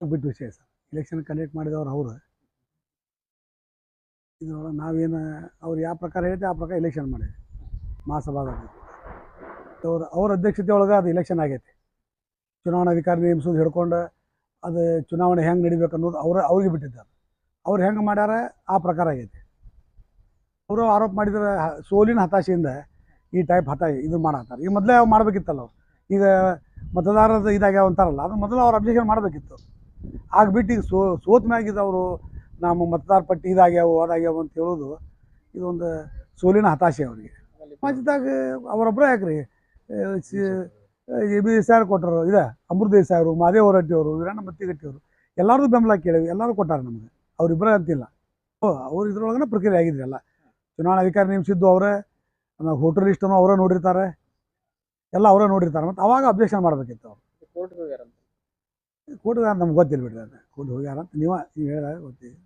ಬಿಟ್ಟು ವಿಷಯ sir. Election conduct ಮಾಡಿದವ್ರು ಅವರು. ಇದು ನಾವೇನು, ಅವ್ರು ಯಾವ ಪ್ರಕಾರ ಹೇಳಿದೆ ಆ ಪ್ರಕಾರ ಇಲೆಕ್ಷನ್ ಮಾಡಿದೆ ಮಹಾಸಭಾದಲ್ಲಿ. ಅವ್ರ ಅವ್ರ ಅಧ್ಯಕ್ಷತೆ ಒಳಗೆ ಅದು ಇಲೆಕ್ಷನ್ ಆಗೈತಿ. ಚುನಾವಣಾಧಿಕಾರಿ ನೇಮಿಸೋದು ಹಿಡ್ಕೊಂಡು ಅದು ಚುನಾವಣೆ ಹೆಂಗೆ ನಡಿಬೇಕು ಅನ್ನೋದು ಅವ್ರ, ಅವ್ರಿಗೆ ಬಿಟ್ಟಿದ್ದಾರೆ. ಅವ್ರು ಹೆಂಗೆ ಮಾಡ್ಯಾರ ಆ ಪ್ರಕಾರ ಆಗೈತಿ. ಅವರು ಆರೋಪ ಮಾಡಿದ್ರೆ ಸೋಲಿನ ಹತಾಶೆಯಿಂದ ಈ ಟೈಪ್ ಹಠ ಇದು ಮಾಡತ್ತಾರೆ. ಈಗ ಮೊದಲೇ ಮಾಡಬೇಕಿತ್ತಲ್ಲ ಅವ್ರು. ಈಗ ಮತದಾರರ ಇದಾಗ್ಯಾವ ಅಂತಾರಲ್ಲ ಅದು ಮೊದಲು ಅವ್ರು ಅಬ್ಜೆಕ್ಷನ್ ಮಾಡಬೇಕಿತ್ತು. ಆಗ್ಬಿಟ್ಟು ಈಗ ಸೋ ಸೋತ ಮ್ಯಾಗಿದ್ದು ಅವರು ನಮ್ಮ ಮತದಾರ ಪಟ್ಟಿ ಇದಾಗ್ಯಾವು ಅದಾಗ್ಯಾವು ಅಂತ ಹೇಳೋದು ಇದೊಂದು ಸೋಲಿನ ಹತಾಶೆ ಅವರಿಗೆ. ಸಮಾಜದಾಗ ಅವರೊಬ್ಬರೇ ಯಾಕ್ರಿ? ಎ ಬಿ ಸಾರ್ ಕೊಟ್ಟರು ಇದೆ ಅಮೃತ ಸಾರು ಮಾದೇವ ಅವರು, ವೀರಣ್ಣ ಮತ್ತಿಗಟ್ಟಿ ಅವರು, ಎಲ್ಲರದು ಬೆಂಬಲ ಕೇಳಿ ಎಲ್ಲರೂ ಕೊಟ್ಟಾರೆ ನಮಗೆ. ಅವರಿಬ್ಬರೇ ಅಂತಿಲ್ಲ. ಓ, ಅವ್ರು ಇದ್ರೊಳಗನ ಪ್ರಕ್ರಿಯೆ ಆಗಿದ್ರಿ ಎಲ್ಲ ಚುನಾವಣಾಧಿಕಾರಿ ನೇಮಿಸಿದ್ದು ಅವರೇ ಹೋಟೆಲ್ ಲಿಸ್ಟನ್ನು ಅವರೇ ನೋಡಿರ್ತಾರೆ. ಎಲ್ಲ ಅವರೇ ನೋಡಿರ್ತಾರೆ. ಮತ್ತು ಅವಾಗ ಅಬ್ಜೆಕ್ಷನ್ ಮಾಡಬೇಕಿತ್ತು ಅವ್ರು. ಕೋರ್ಟ್ ನಮ್ಗೆ ಗೊತ್ತಿಲ್ಲ ಬಿಡ್ರಿ ಅದು ಕೋರ್ಟ್ ಹೋಗ್ಯಾರ ಅಂತ ನೀವೇ ನೀವು ಹೇಳಿದಾಗ ಗೊತ್ತಿದೆ.